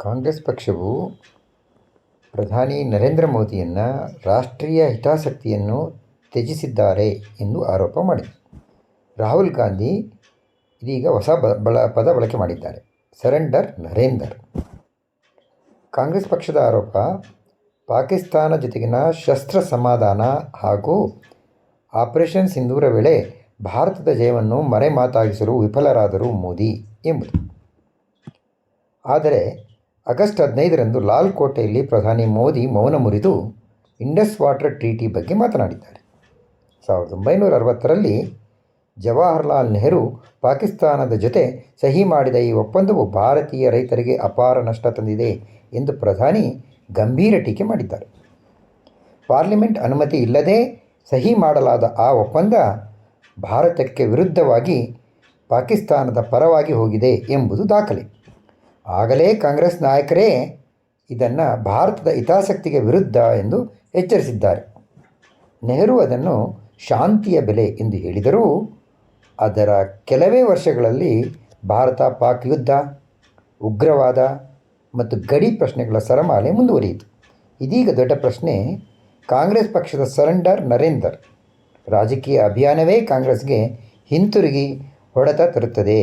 ಕಾಂಗ್ರೆಸ್ ಪಕ್ಷವು ಪ್ರಧಾನಿ ನರೇಂದ್ರ ಮೋದಿಯನ್ನು ರಾಷ್ಟ್ರೀಯ ಹಿತಾಸಕ್ತಿಯನ್ನು ತ್ಯಜಿಸಿದ್ದಾರೆ ಎಂದು ಆರೋಪ ಮಾಡಿದೆ. ರಾಹುಲ್ ಗಾಂಧಿ ಇದೀಗ ಹೊಸ ಬಳ, ಪದ ಬಳಕೆ ಮಾಡಿದ್ದಾರೆ. ಸರೆಂಡರ್ ನರೇಂದರ್. ಕಾಂಗ್ರೆಸ್ ಪಕ್ಷದ ಆರೋಪ, ಪಾಕಿಸ್ತಾನ ಜೊತೆಗಿನ ಶಸ್ತ್ರ ಸಮಾಧಾನ ಹಾಗೂ ಆಪರೇಷನ್ ಸಿಂಧೂರ ವೇಳೆ ಭಾರತದ ಜಯವನ್ನು ಮರೆಮಾತಾಗಿಸಲು ವಿಫಲರಾದರು ಮೋದಿ ಎಂಬುದು. ಆದರೆ ಆಗಸ್ಟ್ ಹದಿನೈದರಂದು ಲಾಲ್ ಕೋಟೆಯಲ್ಲಿ ಪ್ರಧಾನಿ ಮೋದಿ ಮೌನ ಮುರಿದು ಇಂಡಸ್ ವಾಟರ್ ಟ್ರೀಟಿ ಬಗ್ಗೆ ಮಾತನಾಡಿದ್ದಾರೆ. ಸಾವಿರದ ಒಂಬೈನೂರ ಅರವತ್ತರಲ್ಲಿ ಜವಾಹರ್ಲಾಲ್ ನೆಹರು ಪಾಕಿಸ್ತಾನದ ಜೊತೆ ಸಹಿ ಮಾಡಿದ ಈ ಒಪ್ಪಂದವು ಭಾರತೀಯ ರೈತರಿಗೆ ಅಪಾರ ನಷ್ಟ ತಂದಿದೆ ಎಂದು ಪ್ರಧಾನಿ ಗಂಭೀರ ಟೀಕೆ ಮಾಡಿದ್ದಾರೆ. ಪಾರ್ಲಿಮೆಂಟ್ ಅನುಮತಿ ಇಲ್ಲದೆ ಸಹಿ ಮಾಡಲಾದ ಆ ಒಪ್ಪಂದ ಭಾರತಕ್ಕೆ ವಿರುದ್ಧವಾಗಿ ಪಾಕಿಸ್ತಾನದ ಪರವಾಗಿ ಹೋಗಿದೆ ಎಂಬುದು ದಾಖಲೆ. ಆಗಲೇ ಕಾಂಗ್ರೆಸ್ ನಾಯಕರೇ ಇದನ್ನು ಭಾರತದ ಹಿತಾಸಕ್ತಿಗೆ ವಿರುದ್ಧ ಎಂದು ಎಚ್ಚರಿಸಿದ್ದಾರೆ. ನೆಹರು ಅದನ್ನು ಶಾಂತಿಯ ಬೆಲೆ ಎಂದು ಹೇಳಿದರೂ ಅದರ ಕೆಲವೇ ವರ್ಷಗಳಲ್ಲಿ ಭಾರತ ಪಾಕ್ ಯುದ್ಧ, ಉಗ್ರವಾದ ಮತ್ತು ಗಡಿ ಪ್ರಶ್ನೆಗಳ ಸರಮಾಲೆ ಮುಂದುವರಿಯಿತು. ಇದೀಗ ದೊಡ್ಡ ಪ್ರಶ್ನೆ, ಕಾಂಗ್ರೆಸ್ ಪಕ್ಷದ ಸರೆಂಡರ್ ನರೇಂದರ್, ರಾಜಕೀಯ ಅಭಿಯಾನವೇ ಕಾಂಗ್ರೆಸ್ಗೆ ಹಿಂತಿರುಗಿ ಹೊಡೆತ ತರುತ್ತದೆ?